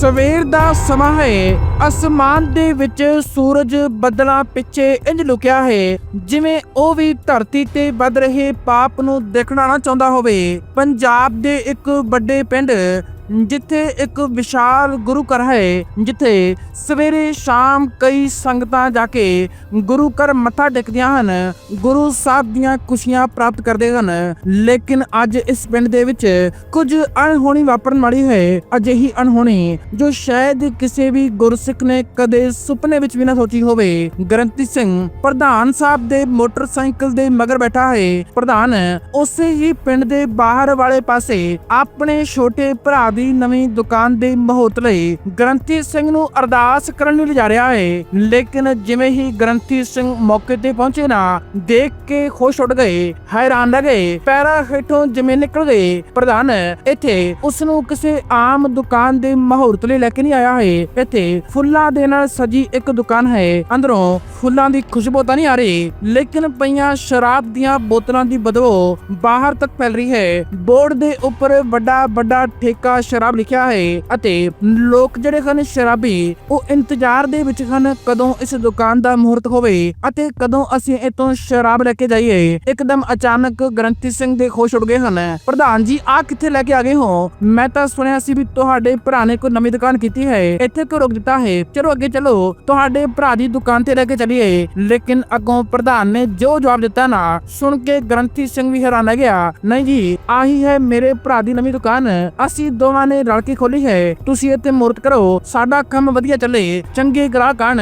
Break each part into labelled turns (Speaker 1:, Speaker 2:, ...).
Speaker 1: ਸਵੇਰ ਦਾ ਸਮਾਂ ਹੈ। ਅਸਮਾਨ ਦੇ ਵਿੱਚ ਸੂਰਜ ਬੱਦਲਾਂ ਪਿੱਛੇ ਇੰਜ ਲੁਕਿਆ ਹੈ, ਜਿਵੇਂ ਉਹ ਵੀ ਧਰਤੀ ਤੇ ਵੱਧ ਰਹੇ ਪਾਪ ਨੂੰ ਦੇਖਣਾ ਨਾ ਚਾਹੁੰਦਾ ਹੋਵੇ। ਪੰਜਾਬ ਦੇ ਇੱਕ ਵੱਡੇ ਪਿੰਡ, ਜਿੱਥੇ ਇੱਕ ਵਿਸ਼ਾਲ ਗੁਰੂ ਘਰ ਹੈ, ਜਿੱਥੇ ਸਵੇਰੇ ਸ਼ਾਮ ਕਈ ਸੰਗਤਾਂ ਜਾ ਕੇ ਗੁਰੂ ਘਰ ਮੱਥਾ ਟੇਕਦੀਆਂ ਹਨ। ਗੁਰੂ ਸਾਹਿਬ ਦੀਆਂ ਖੁਸ਼ੀਆਂ ਪ੍ਰਾਪਤ ਕਰਦੇ ਹਨ। ਲੇਕਿਨ ਅੱਜ ਇਸ ਪਿੰਡ ਦੇ ਵਿੱਚ ਕੁਝ ਅਣਹੋਣੀ ਵਾਪਰਨ ਵਾਲੀ ਹੈ। ਅਜਿਹੀ ਅਣਹੋਣੀ ਜੋ ਸ਼ਾਇਦ ਕਿਸੇ ਵੀ ਗੁਰਸਿੱਖ ਨੇ ਕਦੇ ਸੁਪਨੇ ਵਿੱਚ ਵੀ ਨਾ ਸੋਚੀ ਹੋਵੇ। ਗ੍ਰੰਥੀ ਸਿੰਘ ਪ੍ਰਧਾਨ ਸਾਹਿਬ ਦੇ ਮੋਟਰਸਾਈਕਲ ਦੇ ਮਗਰ ਬੈਠਾ ਹੈ। ਪ੍ਰਧਾਨ, ਉਸੇ ਹੀ ਪਿੰਡ ਦੇ ਬਾਹਰ ਵਾਲੇ ਪਾਸੇ ਆਪਣੇ ਛੋਟੇ ਭਰਾ ਦੀ ਨਵੀਂ ਦੁਕਾਨ ਦੇ ਮਹੋਤ ਲਈ ਗ੍ਰੰਥੀ ਸਿੰਘ ਨੂੰ ਅਰਦਾਸ ਕਰਨ ਲਈ ਲਿਜਾ ਰਿਹਾ ਹੈ ਲੇਕਿਨ ਜਿਵੇਂ ਹੀ ਗ੍ਰੰਥੀ ਸਿੰਘ ਮੌਕੇ ਤੇ ਪਹੁੰਚੇ ਨਾ, ਦੇਖ ਕੇ ਖੁਸ਼ ਉੱਡ ਗਏ, ਹੈਰਾਨ ਰਹਿ ਗਏ। ਪੈਰਾਂ ਹੇਠੋਂ ਜ਼ਮੀਨ ਨਿਕਲ ਗਈ ਪ੍ਰਧਾਨ, ਇੱਥੇ ਉਸ ਨੂੰ ਕਿਸੇ ਆਮ ਦੁਕਾਨ ਦੇ ਮਹੂਰਤ ਲਈ ਲੈ ਕੇ ਨਹੀਂ ਆਇਆ ਹੈ ਇੱਥੇ ਫੁੱਲਾਂ ਦੇ ਨਾਲ ਸਜੀ ਇੱਕ ਦੁਕਾਨ ਹੈ। ਅੰਦਰੋਂ ਫੁੱਲਾਂ ਦੀ ਖੁਸ਼ਬੂ ਤਾਂ ਨਹੀਂ ਆ ਰਹੀ, ਲੇਕਿਨ ਪਈਆਂ ਸ਼ਰਾਬ ਦੀਆਂ ਬੋਤਲਾਂ ਦੀ ਬਦਬੂ ਬਾਹਰ ਤੱਕ ਫੈਲ ਰਹੀ ਹੈ। ਬੋਰਡ ਦੇ ਉੱਪਰ ਵੱਡਾ ਵੱਡਾ ਠੇਕਾ ਸ਼ਰਾਬ ਲਿਖਿਆ ਹੈ ਅਤੇ ਲੋਕ ਜਿਹੜੇ ਹਨ ਸ਼ਰਾਬੀ, ਉਹ ਇੰਤਜ਼ਾਰ ਦੇ ਵਿੱਚ ਹਨ ਕਦੋਂ ਇਸ ਦੁਕਾਨ ਦਾ ਮਹੂਰਤ ਹੋਵੇ ਅਤੇ ਕਦੋਂ ਅਸੀਂ ਇਤੋਂ ਸ਼ਰਾਬ ਲੈ ਕੇ ਜਾਈਏ। ਇੱਕਦਮ ਅਚਾਨਕ ਗ੍ਰੰਥੀ ਸਿੰਘ ਦੇ ਖੁਸ਼ ਉੱਡ ਗਏ ਹਨ। ਪ੍ਰਧਾਨ ਜੀ ਆ ਕਿੱਥੇ ਲੈ ਕੇ ਆ ਗਏ ਹੋ? ਮੈਂ ਤਾਂ ਸੁਣਿਆ ਸੀ ਵੀ ਤੁਹਾਡੇ ਭਰਾ ਨੇ ਕੋਈ ਨਵੀਂ ਦੁਕਾਨ ਕੀਤੀ ਹੈ। ਇੱਥੇ ਕਿਉਂ ਰੋਕ ਦਿੱਤਾ ਹੈ? ਚਲੋ ਅੱਗੇ ਚਲੋ। ਤੁਹਾਡੇ ਭਰਾ ਦੀ ਦੁਕਾਨ ਤੇ ਲੈ ਕੇ ਚਲੀਏ। ਲੇਕਿਨ ਅੱਗੋਂ ਪ੍ਰਧਾਨ ਨੇ ਜੋ ਜਵਾਬ ਦਿੱਤਾ ਨਾ, ਸੁਣ ਕੇ ਗ੍ਰੰਥੀ ਸਿੰਘ ਵੀ ਹੈਰਾਨ ਰਹਿ ਗਿਆ। ਨਹੀਂ ਜੀ, ਆਹੀ ਹੈ ਮੇਰੇ ਭਰਾ ਦੀ ਨਵੀਂ ਦੁਕਾਨ। ਅਸੀਂ ਦੋਵਾਂ ਨੇ ਰਲ ਕੇ ਖੋਲੀ ਹੈ। ਤੁਸੀਂ ਇੱਥੇ ਮੂਰਤ ਕਰੋ। ਸਾਡਾ ਕੰਮ ਵਧੀਆ ਚੱਲ ਚੰਗੇ ਗ੍ਰਾਹਕ ਆਣ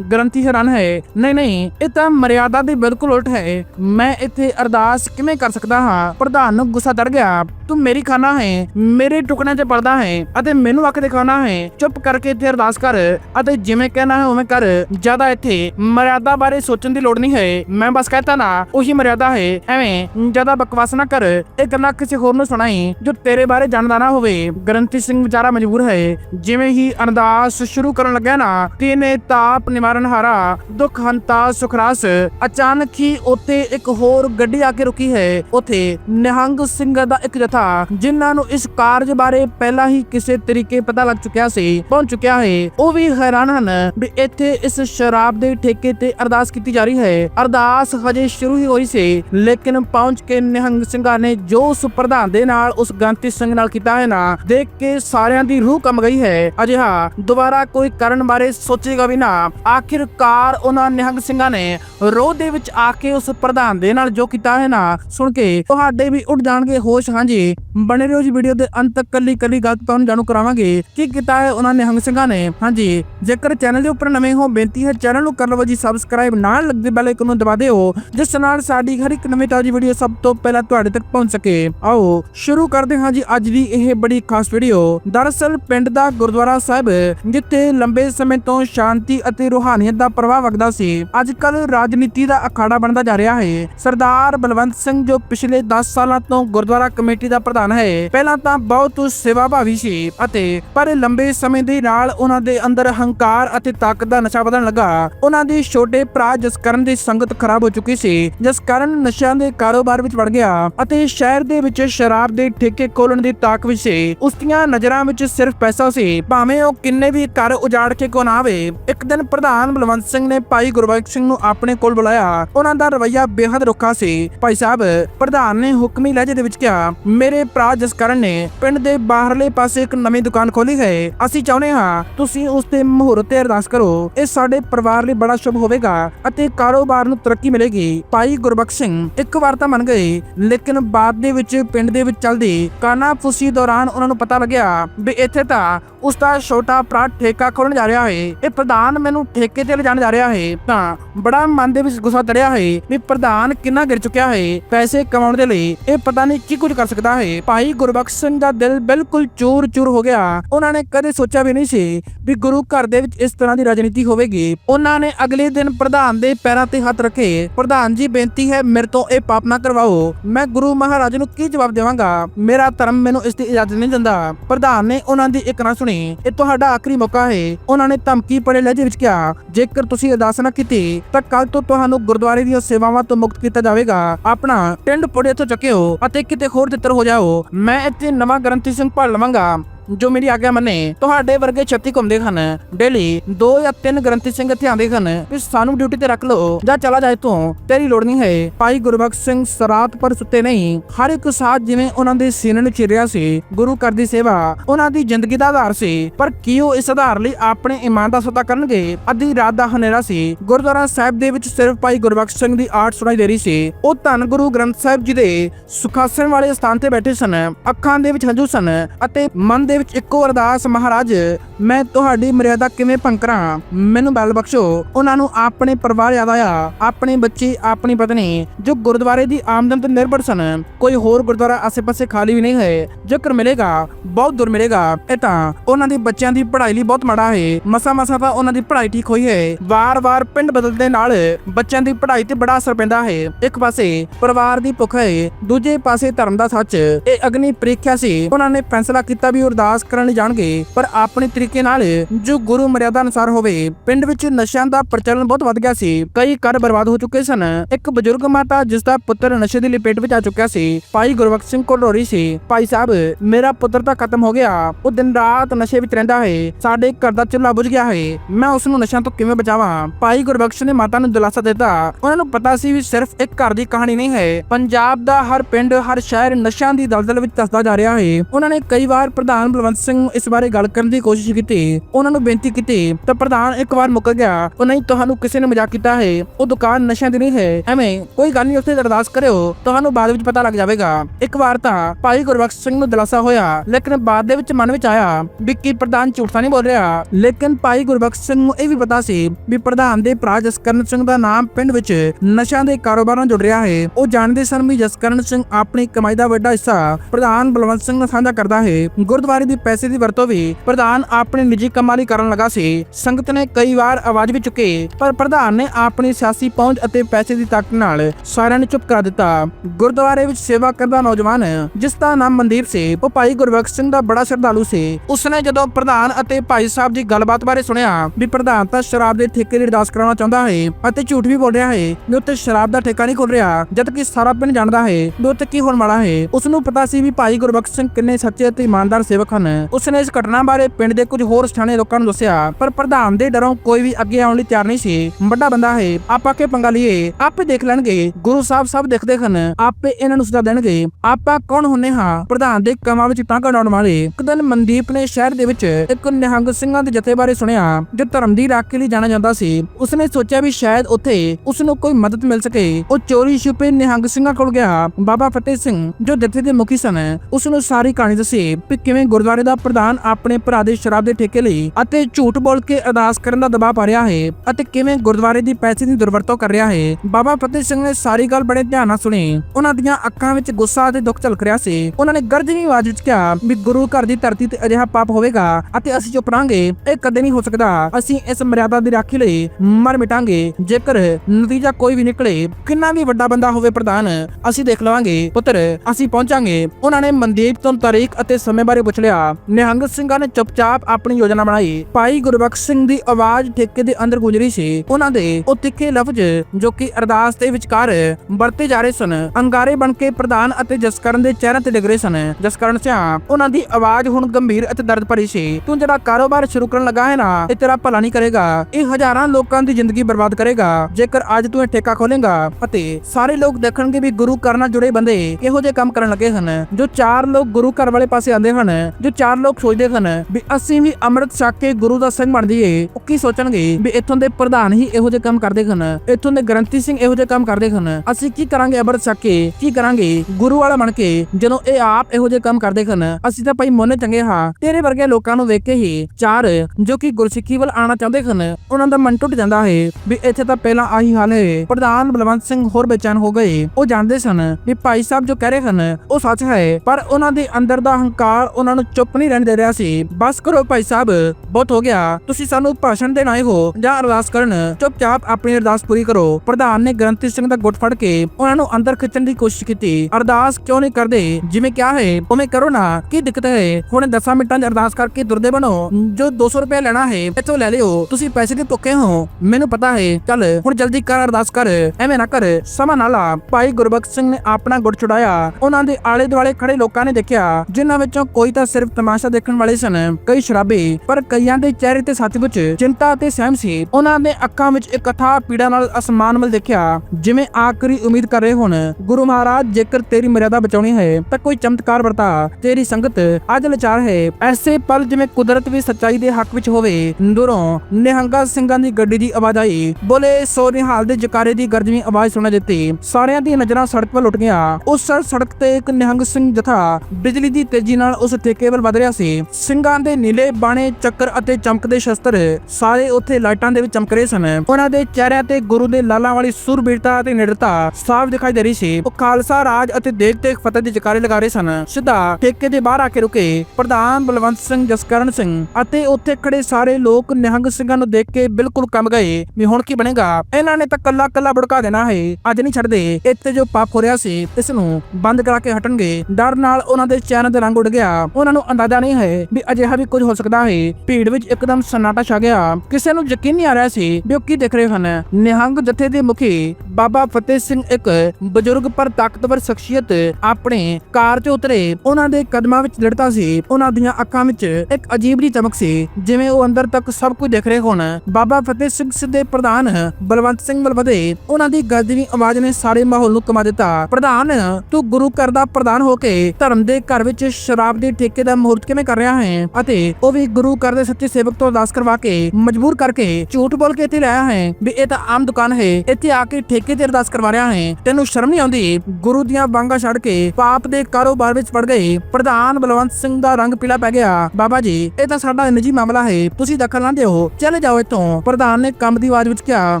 Speaker 1: ਗ੍ਰੰਥੀ ਹੈਰਾਨ ਹੈ। ਨਹੀਂ ਨਹੀਂ, ਇਹ ਤਾਂ ਮਰਿਆਦਾ ਦੇ ਬਿਲਕੁਲ ਉਲਟ ਹੈ। ਮੈਂ ਇੱਥੇ ਅਰਦਾਸ ਕਿਵੇਂ ਕਰ ਸਕਦਾ ਹਾਂ? ਪ੍ਰਧਾਨ ਨੂੰ ਗੁੱਸਾ ਚੜ ਗਿਆ। ਤੂੰ ਮੇਰੀ ਖਾਨਾ ਹੈ, ਮੇਰੇ ਟੁਕੜਿਆਂ 'ਚ ਪੜਦਾ ਹੈ ਅਤੇ ਮੈਨੂੰ ਅੱਖ ਦਿਖਾਉਣਾ ਹੈ। ਚੁੱਪ ਕਰਕੇ ਇੱਥੇ ਅਰਦਾਸ ਕਰ ਅਤੇ ਜਿਵੇਂ ਕਹਿਣਾ ਹੈ ਉਵੇਂ ਕਰ। ਜ਼ਿਆਦਾ ਇੱਥੇ ਮਰਿਆਦਾ ਬਾਰੇ ਸੋਚਣ ਦੀ ਲੋੜ ਨਹੀਂ ਹੈ। ਮੈਂ ਬਸ ਕਹਤਾ ਨਾ, ਉਹੀ ਮਰਿਆਦਾ ਹੈ। ਐਵੇਂ ਜ਼ਿਆਦਾ ਬਕਵਾਸ ਨਾ ਕਰ। ਇਹ ਗੱਲਾਂ ਕਿਸੇ ਹੋਰ ਨੂੰ ਸੁਣਾਈ, ਜੋ ਤੇਰੇ ਬਾਰੇ ਜਾਣਦਾ ਨਾ ਹੋਵੇ। ਗ੍ਰੰਥੀ ਸਿੰਘ ਵਿਚਾਰਾ ਮਜਬੂਰ ਹੈ। ਜਿਵੇਂ ਹੀ ਅਰਦਾਸ ਸ਼ੁਰੂ ਕਰਨ ਲੱਗਿਆ ਨਾ ਤਾਪ ਨਿਵਾਰਨ ਹਾਰਾ, ਦੁੱਖ ਹੰਤਾ ਸੁਖਰਾਸ ਅਚਾਨਕ ਹੀ ਉੱਥੇ ਇੱਕ ਹੋਰ ਗੱਡੀ ਆ ਕੇ ਰੁਕੀ ਹੈ। ਉੱਥੇ ਨਿਹੰਗ ਸਿੰਘ ਦਾ ਇੱਕ ਜਥਾ, ਜਿਨ੍ਹਾਂ ਨੂੰ ਇਸ ਕਾਰਜ ਬਾਰੇ ਪਹਿਲਾਂ ਹੀ ਕਿਸੇ ਤਰੀਕੇ ਪਤਾ ਲੱਗ ਚੁੱਕਿਆ ਸੀ, ਪਹੁੰਚ ਚੁੱਕਿਆ ਹੈ। ਉਹ ਵੀ ਹੈਰਾਨ ਹਨ ਵੀ ਇੱਥੇ ਇਸ ਸ਼ਰਾਬ ਦੇ ਠੇਕੇ ਤੇ ਅਰਦਾਸ ਕੀਤੀ ਜਾ ਰਹੀ ਹੈ। ਅਰਦਾਸ ਹਜੇ ਸ਼ੁਰੂ ਹੀ ਹੋਈ ਸੀ, ਲੇਕਿਨ ਪਹੁੰਚ ਕੇ ਨਿਹੰਗ ਸਿੰਘਾਂ ਨੇ ਜੋ ਉਸ ਪ੍ਰਧਾਨ ਦੇ ਨਾਲ ਉਸ ਗ੍ਰੰਥੀ ਸਿੰਘ ਨਾਲ ਕੀਤਾ ਹੈ ਨਾ, ਦੇਖ ਕੇ ਸਾਰਿਆਂ ਦੀ ਰੂਹ ਕੰਬ ਗਈ ਹੈ। ਅਜਿਹਾ ਦੁਬਾਰਾ ਕੋਈ ਕਰਨ ਬਾਰੇ ਸੋਚੇਗਾ ਵੀ ਨਾ। ਆਖਿਰਕਾਰ ਉਹਨਾਂ ਨਿਹੰਗ ਸਿੰਘਾਂ ਨੇ ਰੋਹ ਦੇ ਵਿੱਚ ਆ ਕੇ ਉਸ ਪ੍ਰਧਾਨ ਦੇ ਨਾਲ ਜੋ ਕੀਤਾ ਹੈ ਨਾ, ਸੁਣ ਕੇ ਤੁਹਾਡੇ ਵੀ ਉੱਡ ਜਾਣਗੇ ਹੋਸ਼। ਹਾਂਜੀ, ਬਣੇ ਰਹੋ ਜੀ ਵੀਡੀਓ ਦੇ ਅੰਤ ਤੱਕ ਕੱਲੀ ਕੱਲੀ ਗੱਲ ਤੁਹਾਨੂੰ ਜਾਣੂ ਕਰਾਵਾਂਗੇ। ਕੀ ਕੀਤਾ ਹੈ ਉਹਨਾਂ ਨਿਹੰਗ ਸਿੰਘਾਂ ਨੇ? ਹਾਂਜੀ, ਜੇਕਰ ਚੈਨਲ ਦੇ ਉੱਪਰ ਨਵੇਂ ਹੋ, ਬੇਨਤੀ ਹੈ ਚੈਨਲ ਨੂੰ ਕਰ ਲਵੋ ਜੀ ਸਬਸਕ੍ਰਾਈਬ ਨਾਲ ਲੱਗਦੇ ਬੈਲ ਆਈਕਨ ਨੂੰ ਦਬਾ ਦਿਓ, ਜਿਸ ਨਾਲ ਸਾਡੀ ਹਰ ਇੱਕ ਨਵੀਂ ਤਾਜ਼ੀ ਵੀਡੀਓ ਸਭ ਤੋਂ ਪਹਿਲਾਂ ਤੁਹਾਡੇ ਤੱਕ ਪਹੁੰਚ ਸਕੇ। ਆਓ, ਸ਼ੁਰੂ ਕਰਦੇ ਹਾਂ ਜੀ ਅੱਜ ਦੀ ਇਹ ਬੜੀ ਖਾਸ ਵੀਡੀਓ। ਦਰਅਸਲ ਪਿੰਡ ਦਾ ਗੁਰਦੁਆਰਾ ਸਾਹਿਬ, ਜਿੱਥੇ ਲੰਬੇ ਸਮੇਂ ਤੋਂ ਸ਼ਾਂਤੀ ਅਤੇ ਰੂਹਾਨੀਅਤ ਦਾ ਪ੍ਰਵਾਹ ਵਗਦਾ ਸੀ। ਅੱਜ ਕੱਲ ਰਾਜਨੀਤੀ ਦਾ ਅਖਾੜਾ ਬਣਦਾ ਜਾ ਰਿਹਾ ਹੈ। ਸਰਦਾਰ ਬਲਵੰਤ ਸਿੰਘ ਜੋ ਪਿਛਲੇ 10 ਸਾਲਾਂ ਤੋਂ ਗੁਰਦੁਆਰਾ ਕਮੇਟੀ ਦਾ ਪ੍ਰਧਾਨ ਹੈ, ਪਹਿਲਾਂ ਤਾਂ ਬਹੁਤ ਸੇਵਾ ਭਾਵੀ ਸੀ ਅਤੇ ਪਰ ਲੰਬੇ ਸਮੇਂ ਦੇ ਨਾਲ ਉਹਨਾਂ ਦੇ ਅੰਦਰ ਹੰਕਾਰ ਅਤੇ ਤਾਕਤ ਦਾ ਨਸ਼ਾ ਵਧਣ ਲੱਗਾ। ਉਹਨਾਂ ਦੇ ਛੋਟੇ ਭਰਾ ਜਸਕਰਨ ਦੀ ਸੰਗਤ ਖਰਾਬ ਹੋ ਚੁੱਕੀ ਸੀ। ਜਸਕਰਨ ਨਸ਼ਿਆਂ ਦੇ ਕਾਰੋਬਾਰ ਵਿੱਚ ਵੜ ਗਿਆ ਅਤੇ ਸ਼ਹਿਰ ਦੇ ਵਿੱਚ ਸ਼ਰਾਬ ਦੇ ਠੇਕੇ ਖੋਲਣ ਦੀ ਤਾਕ ਵਿੱਚ ਸੀ। ਉਸ ਦੀਆਂ ਨਜ਼ਰਾਂ ਵਿੱਚ ਸਿਰਫ ਪੈਸਾ ਸੀ। ਭਾਵੇਂ ਉਹ ਕਿੰਨੇ ਵੀ ਘਰ ਉਜਾੜ ਕੇ ਕੋ ਆਵੇ? ਇੱਕ ਦਿਨ ਪ੍ਰਧਾਨ ਬਲਵੰਤ ਸਿੰਘ ਨੇ ਭਾਈ ਗੁਰਬਖਸ਼ ਸਿੰਘ ਨੂੰ ਆਪਣੇ ਕੋਲ ਬੁਲਾਇਆ। ਉਹਨਾਂ ਦਾ ਰਵੱਈਆ ਬੇहद ਰੁੱਖਾ ਸੀ। ਭਾਈ ਸਾਹਿਬ, ਪ੍ਰਧਾਨ ਨੇ ਹੁਕਮੀ ਲਹਿਜੇ ਦੇ ਵਿੱਚ ਕਿਹਾ, ਮੇਰੇ ਭਰਾ ਜਸਕਰਨ ਨੇ ਪਿੰਡ ਦੇ ਬਾਹਰਲੇ ਪਾਸੇ ਇੱਕ ਨਵੀਂ ਦੁਕਾਨ ਖੋਲੀ ਹੈ। ਅਸੀਂ ਚਾਹੁੰਦੇ ਹਾਂ ਤੁਸੀਂ ਉਸ ਤੇ ਮਹੂਰਤ ਤੇ ਅਰਦਾਸ ਕਰੋ। ਇਹ ਸਾਡੇ ਪਰਿਵਾਰ ਲਈ ਬੜਾ ਸ਼ੁਭ ਹੋਵੇਗਾ ਅਤੇ ਕਾਰੋਬਾਰ ਨੂੰ ਤਰੱਕੀ ਮਿਲੇਗੀ। ਭਾਈ ਗੁਰਬਖਸ਼ ਸਿੰਘ ਇੱਕ ਵਾਰ ਤਾਂ ਮੰਨ ਗਏ, ਲੇਕਿਨ ਬਾਅਦ ਦੇ ਵਿੱਚ ਪਿੰਡ ਦੇ ਵਿੱਚ ਚੱਲਦੀ ਕਾਨਾ ਫੁਸੀ ਦੌਰਾਨ ਉਹਨਾਂ ਨੂੰ ਪਤਾ ਲੱਗਿਆ ਵੀ ਇੱਥੇ ਤਾਂ ਉਸ ਦਾ ਛੋਟਾ ਭਰਾ ਠੇਕਾ ਖੋਲ ਖੋਲਣ ਜਾ ਰਿਹਾ ਹੈ। ਇਹ ਪ੍ਰਧਾਨ ਮੈਨੂੰ ਠੇਕੇ ਤੇ ਲਿਜਾਣ ਜਾ ਰਿਹਾ ਹੈ। ਤਾਂ ਬੜਾ ਮਨ ਦੇ ਵਿੱਚ ਗੁੱਸਾ ਚੜਿਆ ਹੈ ਵੀ ਪ੍ਰਧਾਨ ਕਿੰਨਾ ਗਿਰ ਚੁੱਕਿਆ ਹੈ ਪੈਸੇ ਕਮਾਉਣ ਦੇ ਲਈ। ਇਹ ਪਤਾ ਨਹੀਂ ਕੀ ਕੁਝ ਕਰ ਸਕਦਾ ਹੈ। ਭਾਈ ਗੁਰਬਖਸ਼ ਸਿੰਘ ਦਾ ਦਿਲ ਬਿਲਕੁਲ ਚੂਰ-ਚੂਰ ਹੋ ਗਿਆ। ਉਹਨਾਂ ਨੇ ਕਦੇ ਸੋਚਿਆ ਵੀ ਨਹੀਂ ਸੀ ਵੀ ਗੁਰੂ ਘਰ ਦੇ ਵਿੱਚ ਇਸ ਤਰ੍ਹਾਂ ਦੀ ਰਾਜਨੀਤੀ ਹੋਵੇਗੀ। ਉਹਨਾਂ ਨੇ ਅਗਲੇ ਦਿਨ ਪ੍ਰਧਾਨ ਦੇ ਪੈਰਾਂ ਤੇ ਹੱਥ ਰੱਖੇ। ਪ੍ਰਧਾਨ ਜੀ, ਬੇਨਤੀ ਹੈ ਮੇਰੇ ਤੋਂ ਇਹ ਪਾਪ ਨਾ ਕਰਵਾਓ। ਮੈਂ ਗੁਰੂ ਮਹਾਰਾਜ ਨੂੰ ਕੀ ਜਵਾਬ ਦੇਵਾਂਗਾ? ਮੇਰਾ ਧਰਮ ਮੈਨੂੰ ਇਸ ਦੀ ਇਜਾਜ਼ਤ ਨਹੀਂ ਦਿੰਦਾ। ਪ੍ਰਧਾਨ ਨੇ ਉਹਨਾਂ ਦੀ ਇੱਕ ਨਾ ਸੁਣੀ। ਇਹ ਤੁਹਾਡਾ ਆਖਰੀ ਮੌਕਾ ਹੈ। ਉਹਨਾਂ ਨੇ ਧਮਕੀ ਭਰੇ ਲਹਿਜੇ ਵਿੱਚ ਕਿਹਾ, ਜੇਕਰ ਤੁਸੀਂ ਅਰਦਾਸ ਨਾ ਕੀਤੀ, ਤਾਂ ਕੱਲ ਤੋਂ ਤੁਹਾਨੂੰ ਗੁਰਦੁਆਰੇ ਦੀਆਂ ਸੇਵਾਵਾਂ ਤੋਂ ਮੁਕਤ ਕੀਤਾ ਜਾਵੇਗਾ। ਆਪਣਾ ਟਿੰਡ ਪੁੜੇ ਤੋਂ ਚੱਕਿਓ ਅਤੇ ਕਿਤੇ ਹੋਰ ਤਿੱਤਰ ਹੋ ਜਾਓ। ਮੈਂ ਇੱਥੇ ਨਵਾਂ ਗ੍ਰੰਥੀ ਸਿੰਘ ਭਰ ਲਵਾਂਗਾ। ਜੋ ਮੇਰੀ ਆਗਿਆ ਮੰਨੇ, ਤੁਹਾਡੇ ਵਰਗੇ ਛੱਤੀ ਘੁੰਮਦੇ ਹਨ। ਡੇਲੀ ਦੋ ਜਾਂ ਤਿੰਨ ਗ੍ਰੰਥੀ ਸਿੰਘ ਇੱਥੇ ਆਉਂਦੇ ਹਨ। ਵੀ ਸਾਨੂੰ ਡਿਊਟੀ ਤੇ ਰੱਖ ਲਓ ਜਾਂ ਚਲਾ ਜਾਏ ਤੂੰ, ਤੇਰੀ ਲੋੜ ਨਹੀਂ ਹੈ। ਭਾਈ ਗੁਰਬਖਸ਼ ਸਿੰਘ ਸਰਾਤ ਪਰ ਸੁੱਤੇ ਨਹੀਂ। ਹਰ ਇੱਕ ਸਾਥ ਜਿਵੇਂ ਉਹਨਾਂ ਦੇ ਸੀਨੇ ਨੂੰ ਚਿਰਿਆ ਸੀ, ਗੁਰੂ ਘਰ ਦੀ ਸੇਵਾ, ਉਹਨਾਂ ਦੀ ਜ਼ਿੰਦਗੀ ਦਾ ਆਧਾਰ ਸੀ। ਪਰ ਕੀ ਉਹ ਇਸ ਆਧਾਰ ਲਈ ਆਪਣੇ ਇਮਾਨ ਦਾ ਸੌਦਾ ਕਰਨਗੇ? ਅੱਧੀ ਰਾਤ ਦਾ ਹਨੇਰਾ ਸੀ। ਗੁਰਦੁਆਰਾ ਸਾਹਿਬ ਦੇ ਵਿੱਚ ਸਿਰਫ ਭਾਈ ਗੁਰਬਖਸ਼ ਸਿੰਘ ਦੀ ਆਰਟ ਸੁਣਾਈ ਦੇ ਰਹੀ ਸੀ। ਉਹ ਧੰਨ ਗੁਰੂ ਗ੍ਰੰਥ ਸਾਹਿਬ ਜੀ ਦੇ ਸੁਖਾਸਨ ਵਾਲੇ ਸਥਾਨ ਤੇ ਬੈਠੇ ਸਨ। ਅੱਖਾਂ ਦੇ ਵਿੱਚ ਹੰਝੂ ਸਨ ਅਤੇ ਮਨ ਦੇ ਵਿੱਚ ਇੱਕੋ ਅਰਦਾਸ, ਮਹਾਰਾਜ, ਮੈਂ ਤੁਹਾਡੀ ਮਰਿਆਦਾ ਕਿਵੇਂ ਭੰਗ ਕਰਾਂ ਮੈਨੂੰ ਬਲ ਬਖਸ਼ੋ, ਉਹਨਾਂ ਨੂੰ ਆਪਣੇ ਪਰਿਵਾਰ ਯਾਦ ਆਇਆ। ਆਪਣੇ ਬੱਚੇ, ਆਪਣੀ ਪਤਨੀ, ਜੋ ਗੁਰਦੁਆਰੇ ਦੀ ਆਮਦਨ ਤੇ ਨਿਰਭਰ ਸਨ, ਕੋਈ ਹੋਰ ਗੁਰਦੁਆਰਾ ਆਸੇ-ਪਾਸੇ ਖਾਲੀ ਵੀ ਨਹੀਂ ਹੈ ਜੇਕਰ ਮਿਲੇਗਾ, ਬਹੁਤ ਦੂਰ ਮਿਲੇਗਾ, ਇਹ ਤਾਂ ਉਹਨਾਂ ਦੇ ਬੱਚਿਆਂ ਦੀ ਪੜ੍ਹਾਈ ਲਈ ਬਹੁਤ ਮਾੜਾ ਹੈ। ਮਸਾ ਮਸਾ ਤਾਂ ਉਹਨਾਂ ਦੀ ਪੜ੍ਹਾਈ ਠੀਕ ਹੋਈ ਹੈ। ਵਾਰ-ਵਾਰ ਪਿੰਡ ਬਦਲਦੇ ਨਾਲ ਬੱਚਿਆਂ ਦੀ ਪੜ੍ਹਾਈ ਤੇ ਬੜਾ ਅਸਰ ਪੈਂਦਾ ਹੈ। ਇੱਕ ਪਾਸੇ ਪਰਿਵਾਰ ਦੀ ਭੁੱਖ ਹੈ, ਦੂਜੇ ਪਾਸੇ ਧਰਮ ਦਾ ਸੱਚ। ਇਹ ਅਗਨੀ ਪ੍ਰੀਖਿਆ ਸੀ। ਉਹਨਾਂ ਨੇ ਫੈਸਲਾ ਕੀਤਾ ਵੀ ਉਹ ਅਰਦਾਸ ਕਰਨ ਲਈ ਜਾਣਗੇ, ਪਰ ਆਪਣੇ ਤਰੀਕੇ ਨਾਲ ਜੋ ਗੁਰੂ ਮਰਿਆਦਾ ਅਨੁਸਾਰ ਹੋਵੇ, ਪਿੰਡ ਵਿੱਚ ਨਸ਼ਿਆਂ ਦਾ ਪ੍ਰਚਲਨ ਬਹੁਤ ਵੱਧ ਗਿਆ ਸੀ। ਕਈ ਘਰ ਬਰਬਾਦ ਹੋ ਚੁੱਕੇ ਸਨ। ਇੱਕ ਬਜ਼ੁਰਗ ਮਾਤਾ ਜਿਸ ਦਾ ਪੁੱਤਰ ਨਸ਼ੇ ਦੀ ਲਪੇਟ ਵਿੱਚ ਆ ਚੁੱਕਿਆ ਸੀ। ਭਾਈ ਗੁਰਬਖਸ਼ ਸਿੰਘ ਕੋਲ ਸੀ। ਭਾਈ ਸਾਹਿਬ, ਮੇਰਾ ਪੁੱਤਰ ਤਾਂ ਖਤਮ ਹੋ ਗਿਆ। ਉਹ ਦਿਨ ਰਾਤ ਨਸ਼ੇ ਵਿੱਚ ਰਹਿੰਦਾ ਹੈ। ਸਾਡੇ ਘਰ ਦਾ ਚੁੱਲ੍ਹਾ ਬੁਝ ਗਿਆ ਹੈ। ਮੈਂ ਉਸ ਨੂੰ ਨਸ਼ਿਆਂ ਤੋਂ ਕਿਵੇਂ ਬਚਾਵਾਂ? ਭਾਈ ਗੁਰਬਖਸ਼ ਨੇ ਮਾਤਾ ਨੂੰ ਦਿਲਾਸਾ ਦਿੱਤਾ। ਉਹਨਾਂ ਨੂੰ ਪਤਾ ਸੀ ਵੀ ਸਿਰਫ ਇੱਕ ਘਰ ਦੀ ਕਹਾਣੀ ਨਹੀਂ ਹੈ। ਪੰਜਾਬ ਦਾ ਹਰ ਪਿੰਡ, ਹਰ ਸ਼ਹਿਰ ਨਸ਼ਿਆਂ ਦੀ ਦਲਦਲ ਵਿੱਚ ਧੱਸਦਾ ਜਾ ਰਿਹਾ ਹੈ। ਉਹਨਾਂ ਨੇ ਕਈ ਵਾਰ ਪ੍ਰਧਾਨ ਬਲਵੰਤ ਸਿੰਘ ਨੂੰ ਇਸ ਬਾਰੇ ਗੱਲ ਕਰਨ ਦੀ ਕੋਸ਼ਿਸ਼ ਕੀਤੀ, ਉਹਨਾਂ ਨੂੰ ਬੇਨਤੀ ਕੀਤੀ, ਤਾਂ ਪ੍ਰਧਾਨ ਇੱਕ ਵਾਰ ਮੁੱਕ ਗਿਆ ਉਹ ਨਹੀਂ ਤੁਹਾਨੂੰ ਕਿਸੇ ਨੇ ਮਜ਼ਾਕ ਕੀਤਾ ਹੈ, ਉਹ ਦੁਕਾਨ ਨਸ਼ਿਆਂ ਦੀ ਨਹੀਂ ਹੈ, ਐਵੇਂ ਕੋਈ ਗੱਲ ਨਹੀਂ, ਉੱਥੇ ਅਰਦਾਸ ਕਰਿਓ, ਤੁਹਾਨੂੰ ਬਾਅਦ ਵਿੱਚ ਪਤਾ ਲੱਗ ਜਾਵੇਗਾ। ਇੱਕ ਵਾਰ ਤਾਂ ਭਾਈ ਗੁਰਬਖਸ਼ ਸਿੰਘ ਨੂੰ ਦਿਲਾਸਾ ਹੋਇਆ, ਲੇਕਿਨ ਬਾਅਦ ਦੇ ਵਿੱਚ ਮਨ ਵਿੱਚ ਆਇਆ ਵੀ ਕੀ ਪ੍ਰਧਾਨ ਝੂਠ ਨਹੀਂ ਬੋਲ ਰਿਹਾ। ਲੇਕਿਨ ਭਾਈ ਗੁਰਬਖਸ਼ ਸਿੰਘ ਨੂੰ ਇਹ ਵੀ ਪਤਾ ਸੀ ਵੀ ਪ੍ਰਧਾਨ ਦੇ ਭਰਾ ਜਸਕਰਨ ਸਿੰਘ ਦਾ ਨਾਮ ਪਿੰਡ ਵਿੱਚ ਨਸ਼ਿਆਂ ਦੇ ਕਾਰੋਬਾਰ ਨਾਲ ਜੁੜ ਰਿਹਾ ਹੈ। ਉਹ ਜਾਣਦੇ ਸਨ ਵੀ ਜਸਕਰਨ ਸਿੰਘ ਆਪਣੀ ਕਮਾਈ ਦਾ ਵੱਡਾ ਹਿੱਸਾ ਪ੍ਰਧਾਨ ਬਲਵੰਤ ਸਿੰਘ ਨਾਲ ਸਾਂਝਾ ਕਰਦਾ ਹੈ। ਗੁਰਦੁਆਰਾ ਦੀ ਪੈਸੇ ਦੀ ਵਰਤੋਂ ਵੀ ਪ੍ਰਧਾਨ ਆਪਣੇ ਨਿੱਜੀ ਕੰਮਾਂ ਲਈ ਕਰਨ ਲੱਗਾ ਸੀ। ਸੰਗਤ ਨੇ ਕਈ ਵਾਰ ਆਵਾਜ਼ ਵੀ ਚੁੱਕੇ, ਪਰ ਪ੍ਰਧਾਨ ਨੇ ਆਪਣੀ ਸਿਆਸੀ ਪਹੁੰਚ ਅਤੇ ਪੈਸੇ ਦੀ ਤਾਕਤ ਨਾਲ ਸਾਰਿਆਂ ਨੂੰ ਚੁੱਪ ਕਰਾ ਦਿੱਤਾ। ਗੁਰਦੁਆਰੇ ਵਿੱਚ ਸੇਵਾ ਕਰਦਾ ਨੌਜਵਾਨ, ਜਿਸ ਦਾ ਨਾਮ ਮਨਦੀਪ ਸੀ, ਉਹ ਭਾਈ ਗੁਰਬਖਸ਼ ਸਿੰਘ ਦਾ ਬੜਾ ਸ਼ਰਧਾਲੂ ਸੀ। ਉਸਨੇ ਜਦੋਂ ਪ੍ਰਧਾਨ ਅਤੇ ਭਾਈ ਸਾਹਿਬ ਦੀ ਗੱਲਬਾਤ ਬਾਰੇ ਸੁਣਿਆ, ਵੀ ਪ੍ਰਧਾਨ ਤਾਂ ਸ਼ਰਾਬ ਦੇ ਠੇਕੇ ਦੀ ਅਰਦਾਸ ਕਰਾਉਣਾ ਚਾਹੁੰਦਾ ਹੈ ਅਤੇ ਝੂਠ ਵੀ ਬੋਲ ਰਿਹਾ ਹੈ, ਵੀ ਉੱਥੇ ਸ਼ਰਾਬ ਦਾ ਠੇਕਾ ਨਹੀਂ ਖੁੱਲ ਰਿਹਾ, ਜਦ ਕਿ ਸਾਰਾ ਪਿੰਡ ਜਾਣਦਾ ਹੈ ਵੀ ਉੱਥੇ ਕੀ ਹੋਣ ਵਾਲਾ ਹੈ। ਉਸ ਨੂੰ ਪਤਾ ਸੀ ਵੀ ਭਾਈ ਗੁਰਬਖਸ਼ ਸਿੰਘ ਕਿੰਨੇ ਸੱਚੇ ਅਤੇ ਇਮਾਨਦਾਰ ਸੇਵਕ ਹਨ ਉਸਨੇ ਇਸ ਘਟਨਾ ਬਾਰੇ ਪਿੰਡ ਦੇ ਕੁਝ ਹੋਰ ਸਥਾਨੇ ਲੋਕਾਂ ਨੂੰ ਦੱਸਿਆ, ਪਰ ਪ੍ਰਧਾਨ ਦੇ ਡਰੋਂ ਕੋਈ ਵੀ ਅੱਗੇ ਆਉਣ ਲਈ ਤਿਆਰ ਨਹੀਂ ਸੀ। ਵੱਡਾ ਬੰਦਾ ਹੈ, ਆਪਾਂ ਕੇ ਪੰਗਾ ਲਈਏ, ਆਪੇ ਦੇਖ ਲੈਣਗੇ। ਗੁਰੂ ਸਾਹਿਬ ਸਭ ਦੇਖਦੇ ਹਨ, ਆਪੇ ਇਹਨਾਂ ਨੂੰ ਸਜ਼ਾ ਦੇਣਗੇ। ਆਪਾਂ ਕੌਣ ਹੁੰਨੇ ਹਾਂ? ਪ੍ਰਧਾਨ ਦੇ ਕੰਮਾਂ ਵਿੱਚ ਟਾਂਗਾ ਡਾਉਣ ਵਾਲੇ ਇੱਕ ਦਿਨ ਮਨਦੀਪ ਨੇ ਸ਼ਹਿਰ ਦੇ ਵਿੱਚ ਇੱਕ ਨਿਹੰਗ ਸਿੰਘਾਂ ਦੇ ਜਥੇ ਬਾਰੇ ਸੁਣਿਆ, ਜੋ ਧਰਮ ਦੀ ਰਾਖੀ ਲਈ ਜਾਣਿਆ ਜਾਂਦਾ ਸੀ। ਉਸਨੇ ਸੋਚਿਆ ਵੀ ਸ਼ਾਇਦ ਉੱਥੇ ਉਸ ਨੂੰ ਕੋਈ ਮਦਦ ਮਿਲ ਸਕੇ। ਉਹ ਚੋਰੀ ਛੁਪੇ ਨਿਹੰਗ ਸਿੰਘਾਂ ਕੋਲ ਗਿਆ। ਬਾਬਾ ਫਤਿਹ ਸਿੰਘ, ਜੋ ਜਥੇ ਦੇ ਮੁਖੀ ਸਨ ਉਸ ਨੂੰ ਸਾਰੀ ਕਹਾਣੀ ਦੱਸੀ ਵੀ ਕਿਵੇਂ ਗੁਰਦੁਆਰੇ ਦਾ ਪ੍ਰਧਾਨ ਆਪਣੇ ਭਰਾ ਦੇ ਸ਼ਰਾਬ ਦੇ ਠੇਕੇ ਲਈ ਅਤੇ ਝੂਠ ਬੋਲ ਕੇ ਅਰਦਾਸ ਕਰਨ ਦਾ ਦਬਾਅ ਪਾ ਰਿਹਾ ਹੈ ਅਤੇ ਕਿਵੇਂ ਗੁਰਦੁਆਰੇ ਦੀ ਪੈਸੇ ਦੀ ਦੁਰਵਰਤੋਂ ਕਰ ਰਿਹਾ ਹੈ, ਬਾਬਾ ਫਤਿਹ ਸਿੰਘ ਨੇ ਸਾਰੀ ਗੱਲ ਬੜੇ ਧਿਆਨ ਨਾਲ ਸੁਣੀ। ਉਹਨਾਂ ਦੀਆਂ ਅੱਖਾਂ ਵਿੱਚ ਗੁੱਸਾ ਅਤੇ ਦੁੱਖ ਝਲਕ ਰਿਹਾ ਸੀ। ਉਹਨਾਂ ਨੇ ਗਰਜਵੀਂ ਆਵਾਜ਼ ਵਿੱਚ ਕਿਹਾ ਵੀ ਗੁਰੂ ਘਰ ਦੀ ਧਰਤੀ ਤੇ ਅਜਿਹਾ ਪਾਪ ਹੋਵੇਗਾ ਅਤੇ ਅਸੀਂ ਚੁੱਪ ਰਹਾਂਗੇ। ਇਹ ਕਦੇ ਨਹੀਂ ਹੋ ਸਕਦਾ। ਅਸੀਂ ਇਸ ਮਰਿਆਦਾ ਦੀ ਰਾਖੀ ਲਈ ਮਰ ਮਿਟਾਂਗੇ। ਜੇਕਰ ਨਤੀਜਾ ਕੋਈ ਵੀ ਨਿਕਲੇ, ਕਿੰਨਾ ਵੀ ਵੱਡਾ ਬੰਦਾ ਹੋਵੇ ਪ੍ਰਧਾਨ, ਅਸੀਂ ਦੇਖ ਲਵਾਂਗੇ। ਪੁੱਤਰ, ਅਸੀਂ ਪਹੁੰਚਾਂਗੇ। ਉਹਨਾਂ ਨੇ ਮਨਦੀਪ ਤੋਂ ਤਾਰੀਖ ਅਤੇ ਸਮੇਂ ਬਾਰੇ ਪੁੱਛ ਲਿਆ। ਨਿਹੰਗ ਸਿੰਘਾਂ ਨੇ ਚੁੱਪਚਾਪ ਆਪਣੀ ਯੋਜਨਾ ਬਣਾਈ। ਭਾਈ ਗੁਰਬਖਸ਼ ਸਿੰਘ ਦੀ ਆਵਾਜ਼ ਠੇਕੇ ਦੇ ਅੰਦਰ ਗੁੰਜਰੀ ਸੀ। ਉਹਨਾਂ ਦੇ ਉਹ ਤਿੱਖੇ ਲਫ਼ਜ਼ ਜੋ ਕਿ ਅਰਦਾਸ ਦੇ ਵਿਚਕਾਰ ਵਰਤੇ ਜਾ ਰਹੇ ਸਨ, ਅੰਗਾਰੇ ਬਣ ਕੇ ਪ੍ਰਧਾਨ ਅਤੇ ਜਸਕਰਨ ਦੇ ਚਿਹਰੇ ਤੇ ਡਿੱਗ ਰਹੇ ਸਨ। ਜਸਕਰਨ ਸਿਆ, ਉਹਨਾਂ ਦੀ ਆਵਾਜ਼ ਹੁਣ ਗੰਭੀਰ ਅਤੇ ਦਰਦ ਭਰੀ ਸੀ। ਤੂੰ ਜਿਹੜਾ ਕਾਰੋਬਾਰ ਸ਼ੁਰੂ ਕਰਨ ਲੱਗਾ ਹੈ ਨਾ, ਇਹ ਤੇਰਾ ਭਲਾ ਨਹੀਂ ਕਰੇਗਾ। ਇਹ ਹਜ਼ਾਰਾਂ ਲੋਕਾਂ ਦੀ ਜ਼ਿੰਦਗੀ ਬਰਬਾਦ ਕਰੇਗਾ। ਜੇਕਰ ਅੱਜ ਤੂੰ ਇਹ ਠੇਕਾ ਖੋਲੇਗਾ ਅਤੇ ਸਾਰੇ ਲੋਕ ਦੇਖਣਗੇ ਵੀ ਗੁਰੂ ਘਰ ਨਾਲ ਜੁੜੇ ਬੰਦੇ ਇਹੋ ਜਿਹੇ ਕੰਮ ਕਰਨ ਲੱਗੇ ਹਨ, ਜੋ ਚਾਰ ਲੋਕ ਗੁਰੂ ਘਰ ਵਾਲੇ ਪਾਸੇ ਆਉਂਦੇ ਹਨ ਜੋ ਚਾਰ ਲੋਕ ਸੋਚਦੇ ਹਨ ਵੀ ਅਸੀਂ ਵੀ ਅੰਮ੍ਰਿਤ ਛਕ ਕੇ ਗੁਰੂ ਦਾ ਸਿੰਘ ਬਣ ਜਾਈਏ, ਉਹ ਕੀ ਸੋਚਣਗੇ ਵੀ ਇੱਥੋਂ ਦੇ ਪ੍ਰਧਾਨ ਹੀ ਇਹੋ ਜਿਹੇ ਕੰਮ ਕਰਦੇ ਹਨ ਇੱਥੋਂ ਦੇ ਗ੍ਰੰਥੀ ਸਿੰਘ ਇਹੋ ਜਿਹੇ ਕੰਮ ਕਰਦੇ ਹਨ ਅਸੀਂ ਕੀ ਕਰਾਂਗੇ ਅੰਮ੍ਰਿਤ ਛਕ ਕੇ, ਕੀ ਕਰਾਂਗੇ, ਗੁਰੂ ਵਾਲਾ ਬਣ ਕੇ, ਜਦੋਂ ਇਹ ਆਪ ਇਹੋ ਜਿਹੇ ਕੰਮ ਕਰਦੇ ਹਨ ਅਸੀਂ ਤਾਂ ਭਾਈ ਮੋਨੇ ਚੰਗੇ ਹਾਂ, ਤੇਰੇ ਵਰਗੇ ਲੋਕਾਂ ਨੂੰ ਵੇਖ ਕੇ ਹੀ ਚਾਰ ਜੋ ਕਿ ਗੁਰਸਿੱਖੀ ਵੱਲ ਆਣਾ ਚਾਹੁੰਦੇ ਹਨ ਉਹਨਾਂ ਦਾ ਮਨ ਟੁੱਟ ਜਾਂਦਾ ਹੈ ਵੀ ਇੱਥੇ ਤਾਂ ਪਹਿਲਾਂ ਆਹੀ ਹਾਲ ਹੈ, ਪ੍ਰਧਾਨ ਬਲਵੰਤ ਸਿੰਘ ਹੋਰ ਬੇਚੈਨ ਹੋ ਗਏ, ਉਹ ਜਾਣਦੇ ਸਨ ਵੀ ਭਾਈ ਸਾਹਿਬ ਜੋ ਕਹਿ ਰਹੇ ਹਨ ਉਹ ਸੱਚ ਹੈ, ਪਰ ਉਹਨਾਂ ਦੇ ਅੰਦਰ ਦਾ ਹੰਕਾਰ ਉਹਨਾਂ ਨੂੰ ਚੁੱਪ ਨਹੀਂ ਰਹਿਣ ਦੇ ਰਿਹਾ ਸੀ। ਬਸ ਕਰੋ ਭਾਈ ਸਾਹਿਬ, ਬਹੁਤ ਹੋ ਗਿਆ। ਤੁਸੀਂ ਸਾਨੂੰ ਭਾਸ਼ਣ ਦੇਣ ਆਏ ਹੋ ਜਾਂ ਅਰਦਾਸ ਕਰਨ, ਚੁੱਪਚਾਪ ਆਪਣੀ ਅਰਦਾਸ ਪੂਰੀ ਕਰੋ। ਪ੍ਰਧਾਨ ਨੇ ਗ੍ਰੰਥੀ ਸਿੰਘ ਦਾ ਗੁੱਟ ਫੜ ਕੇ ਉਹਨਾਂ ਨੂੰ ਅੰਦਰ ਖਿੱਚਣ ਦੀ ਕੋਸ਼ਿਸ਼ ਕੀਤੀ। ਅਰਦਾਸ ਕਿਉਂ ਨਹੀਂ ਕਰਦੇ? ਜਿਵੇਂ ਕਿਹਾ ਹੈ, ਉਵੇਂ ਕਰੋ ਨਾ। ਕੀ ਦਿੱਕਤ ਹੈ? ਹੁਣ 10 ਮਿੰਟਾਂ 'ਚ ਅਰਦਾਸ ਕਰਕੇ ਦੁਰਦੇ ਬਣੋ। ਜੋ 200 ਰੁਪਏ ਲੈਣਾ ਹੈ, ਇੱਥੋਂ ਲੈ ਲਿਓ। ਤੁਸੀਂ ਪੈਸੇ ਦੇ ਭੁੱਖੇ ਹੋ। ਮੈਨੂੰ ਪਤਾ ਹੈ। ਚੱਲ, ਹੁਣ ਜਲਦੀ ਕਰ ਅਰਦਾਸ ਕਰ। ਐਵੇਂ ਨਾ ਕਰ। ਸਮਾਂ ਨਾ ਲਾ। ਭਾਈ ਗੁਰਬਖਸ਼ ਸਿੰਘ ਨੇ ਆਪਣਾ ਗੁੱਟ ਛੁਡਾਇਆ ਉਹਨਾਂ ਦੇ ਆਲੇ ਦੁਆਲੇ ਖੜੇ ਲੋਕਾਂ ਨੇ ਦੇਖਿਆ, ਜਿਨ੍ਹਾਂ ਵਿੱਚੋਂ ਕੋਈ ਤਾਂ ਸਿਰਫ ਤਮਾਸ਼ਾ ਦੇਖਣ ਵਾਲੇ ਸਨ, ਕਈ ਸ਼ਰਾਬੇ, ਪਰ ਕਈਆਂ ਦੇ ਚਿਹਰੇ ਤੇ ਸੱਚਮੁੱਚ ਚਿੰਤਾ ਤੇ ਸਹਿਮ ਸੀ। ਉਹਨਾਂ ਦੇ ਅੱਖਾਂ ਵਿੱਚ ਇੱਕ ਅਥਾਹ ਪੀੜਾ ਨਾਲ ਅਸਮਾਨ ਵੱਲ ਦੇਖਿਆ, ਜਿਵੇਂ ਆਖਰੀ ਉਮੀਦ ਕਰ ਰਹੇ ਹੁਣ, ਗੁਰੂ ਮਹਾਰਾਜ, ਜੇਕਰ ਤੇਰੀ ਮਰਿਆਦਾ ਬਚਾਉਣੀ ਹੈ, ਤਾਂ ਕੋਈ ਚਮਤਕਾਰ ਵਰਤਾ, ਤੇਰੀ ਸੰਗਤ ਅੱਜ ਲਾਚਾਰ ਹੈ। ਐਸੇ ਪਲ ਜਿਵੇਂ ਕੁਦਰਤ ਵੀ ਸੱਚਾਈ ਦੇ ਹੱਕ ਵਿੱਚ ਹੋਵੇ ਦੂਰੋਂ ਨਿਹੰਗਾ ਸਿੰਘਾਂ ਦੀ ਗੱਡੀ ਦੀ ਆਵਾਜ਼ ਆਈ। ਬੋਲੇ ਸੋ ਨਿਹਾਲ ਦੇ ਜਕਾਰੇ ਦੀ ਗਰਜਵੀਂ ਆਵਾਜ਼ ਸੁਣਾ ਦਿੱਤੀ। ਸਾਰਿਆਂ ਦੀਆਂ ਨਜ਼ਰਾਂ ਸੜਕ ਵੱਲ ਉੱਟ ਗਿਆ ਉਸ ਸੜਕ ਤੇ ਇੱਕ ਨਿਹੰਗ ਸਿੰਘ ਜਥਾ ਬਿਜਲੀ ਦੀ ਤੇਜ਼ੀ ਨਾਲ ਉਸ ਠੇਕੇ ਵੱਲ ਵਧ ਰਿਹਾ ਸੀ। ਸਿੰਘਾਂ ਦੇ ਨੀਲੇ ਬਾਣੇ, ਚੱਕਰ ਅਤੇ ਚਮਕਦੇ ਸ਼ਸਤਰ ਸਾਰੇ ਉੱਥੇ ਲਾਈਟਾਂ ਦੇ ਵਿੱਚ ਚਮਕ ਰਹੇ ਸਨ। ਉਹਨਾਂ ਦੇ ਚਿਹਰਿਆਂ ਤੇ ਗੁਰੂ ਦੇ ਲਾਲਾਂ ਵਾਲੀ ਸੁਰਬੀਰਤਾ ਅਤੇ ਨਿਡਰਤਾ ਸਾਫ਼ ਦਿਖਾਈ ਦੇ ਰਹੀ ਸੀ। ਉਹ ਖਾਲਸਾ ਰਾਜ ਅਤੇ ਦੇਖ ਦੇਖ ਫਤਿਹ ਦੇ ਜਕਾਰੇ ਲਗਾ ਰਹੇ ਸਨ। ਸਿੱਧਾ ਠੇਕੇ ਦੇ ਬਾਹਰ ਆ ਕੇ ਰੁਕੇ। ਪ੍ਰਧਾਨ ਬਲਵੰਤ ਸਿੰਘ, ਜਸਕਰਨ ਸਿੰਘ ਅਤੇ ਉੱਥੇ ਖੜੇ ਸਾਰੇ ਲੋਕ ਨਿਹੰਗ ਸਿੰਘਾਂ ਨੂੰ ਦੇਖ ਕੇ ਬਿਲਕੁਲ ਕੰਬ ਗਏ। ਵੀ ਹੁਣ ਕੀ ਬਣੇਗਾ? ਇਹਨਾਂ ਨੇ ਤਾਂ ਕੱਲਾ ਕੱਲਾ ਭੜਕਾ ਦੇਣਾ ਹੈ। ਅੱਜ ਨਹੀਂ ਛੱਡਦੇ। ਇੱਥੇ ਜੋ ਪਾਪ ਹੋ ਰਿਹਾ ਸੀ, ਇਸ ਨੂੰ ਬੰਦ ਕਰਾ ਕੇ ਹਟਣਗੇ। ਡਰ ਨਾਲ ਉਹਨਾਂ ਦੇ ਚਿਹਰਿਆਂ ਦੇ ਰੰਗ ਉੱਡ ਗਿਆ। ਉਹਨਾਂ ਨੂੰ ਅੰਦਾਜ਼ਾ ਨਹੀਂ ਹੈ ਵੀ ਅਜਿਹਾ ਵੀ ਕੁਝ ਹੋ ਸਕਦਾ ਹੈ। ਭੀੜ ਵਿੱਚ ਇੱਕਦਮ ਸਨਾਟਾ ਛਾ ਗਿਆ। ਕਿਸੇ ਨੂੰ ਯਕੀਨ ਨਹੀਂ ਆ ਰਿਹਾ ਸੀ ਵੀ ਉਹ ਕੀ ਦੇਖ ਰਹੇ ਹਨ। ਨਿਹੰਗ ਜਥੇ ਦੇ ਮੁਖੀ ਬਾਬਾ ਫਤਿਹ ਸਿੰਘ ਇੱਕ ਬਜ਼ੁਰਗ ਪਰ ਤਾਕਤਵਰ ਸ਼ਖਸੀਅਤ ਆਪਣੇ ਕਾਰ 'ਚ ਉਤਰੇ। ਉਹਨਾਂ ਦੇ ਕਦਮਾਂ ਵਿੱਚ ਦ੍ਰਿੜਤਾ ਸੀ। ਉਹਨਾਂ ਦੀਆਂ ਅੱਖਾਂ ਵਿੱਚ ਇੱਕ ਅਜੀਬ ਜਿਹੀ ਚਮਕ ਸੀ, ਜਿਵੇਂ ਉਹ ਅੰਦਰ ਤੱਕ ਸਭ ਕੁਝ ਦੇਖ ਰਹੇ ਹੋਣ। ਬਾਬਾ ਫਤਿਹ ਸਿੰਘ ਸਿੱਧੇ ਪ੍ਰਧਾਨ ਬਲਵੰਤ ਸਿੰਘ ਬਲਵਦੇ ਉਹਨਾਂ ਦੀ ਗਰਜਵੀਂ ਆਵਾਜ਼ ਨੇ ਸਾਰੇ ਮਾਹੌਲ ਨੂੰ ਕਮਾ ਦਿੱਤਾ। ਪ੍ਰਧਾਨ, ਤੂੰ ਗੁਰੂ ਘਰ ਦਾ ਪ੍ਰਧਾਨ ਹੋ ਕੇ ਧਰਮ ਦੇ ਘਰ ਵਿੱਚ ਸ਼ਰਾਬ ਦੇ ਠੇਕੇ ਦਾ ਮਹੂਰਤ ਕਿਵੇਂ ਕਰ ਰਿਹਾ ਹੈ ਅਤੇ ਉਹ ਵੀ ਗੁਰੂ ਘਰ ਦੇ ਸੱਚੇ ਸੇਵਕ ਤੋਂ ਅਰਦਾਸ ਕਰਵਾ ਕੇ ਮਜਬੂਰ ਕਰਕੇ ਝੂਠ ਬੋਲ ਕੇ ਇੱਥੇ ਲਾਇਆ ਹੈ ਵੀ ਇਹ ਤਾਂ ਆਮ ਦੁਕਾਨ ਹੈ, ਇੱਥੇ ਆ ਕੇ ਠੇਕੇ ਤੇ ਅਰਦਾਸ ਕਰਵਾ ਰਿਹਾ ਹੈ। ਤੈਨੂੰ ਸ਼ਰਮ ਨਹੀਂ ਆਉਂਦੀ? ਗੁਰੂ ਦੀਆਂ ਬਾਂਗਾ ਛੱਡ ਕੇ ਪਾਪ ਦੇ ਕਾਰੋਬਾਰ ਵਿੱਚ ਪੜ ਗਏ। ਪ੍ਰਧਾਨ ਬਲਵੰਤ ਸਿੰਘ ਦਾ ਰੰਗ ਪੀਲਾ ਪੈ ਗਿਆ। ਬਾਬਾ ਜੀ, ਇਹ ਤਾਂ ਸਾਡਾ ਨਿੱਜੀ ਮਾਮਲਾ ਹੈ, ਤੁਸੀਂ ਦਖਲ ਨਾ ਦਿਓ। ਚਲੇ ਜਾਓ ਇੱਥੋਂ। ਪ੍ਰਧਾਨ ਨੇ ਕੰਮ ਦੀ ਆਵਾਜ਼ ਵਿੱਚ ਕਿਹਾ,